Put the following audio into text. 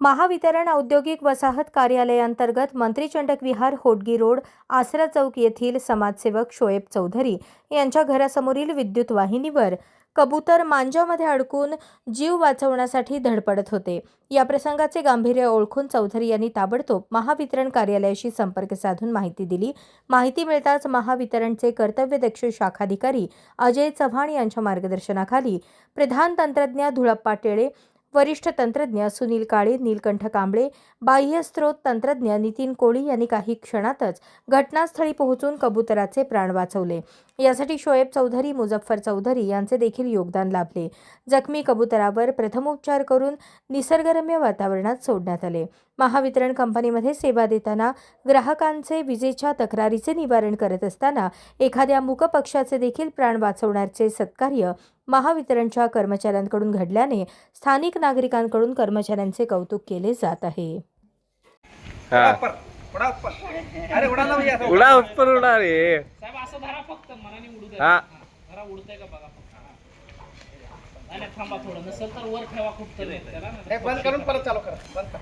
महावितरण औद्योगिक वसाहत कार्यालयांतर्गत मंत्रीचंडक विहार होडगी रोड आसरा चौक येथील समाजसेवक शोएब चौधरी यांच्या घरासमोरील विद्युत वाहिनीवर कबूतर मांजामध्ये अडकून जीव वाचवण्यासाठी धडपडत होते. या प्रसंगाचे गांभीर्य ओळखून चौधरी यांनी ताबडतोब महावितरण कार्यालयाशी संपर्क साधून माहिती दिली. माहिती मिळताच महावितरणचे कर्तव्यदक्ष शाखाधिकारी अजय चव्हाण यांच्या मार्गदर्शनाखाली प्रधान तंत्रज्ञ धुळप्पा टेळे वरिष्ठ तंत्रज्ञ सुनील काळे नीलकंठ कांबळे बाह्य स्रोत तंत्रज्ञ नितीन कोळी यांनी काही क्षणातच घटनास्थळी पोहोचून कबुतराचे प्राण वाचवले. यासाठी शोएब चौधरी मुझफ्फर चौधरी यांचे देखील योगदान लाभले. जखमी कबुतरावर प्रथमोपचार करून निसर्गरम्य वातावरणात सोडण्यात आले. महावितरण कंपनीमध्ये सेवा देताना ग्राहकांचे विजेच्या तक्रारीचे निवारण करत असताना एखाद्या मूकपक्षाचे देखील प्राण वाचवण्याचे सत्कार्य महावितरणच्या कर्मचाऱ्यांकडून घडल्याने स्थानिक नागरिकांकडून कर्मचाऱ्यांचे कौतुक केले जात आहे. हा. ऊपर, उडा ऊपर. अरे उडा ना भैया. उडा उपर उडा रे. साहेब असं धरा फक्त मनाने उडू द्या. हा. धरा उडतंय का बघा फक्त. नाही, नाही, थांबा थोडं. नसेल तर वर ठेवा खूप तरी त्याला ना हे बंद करून परत चालू करा. बंद करा.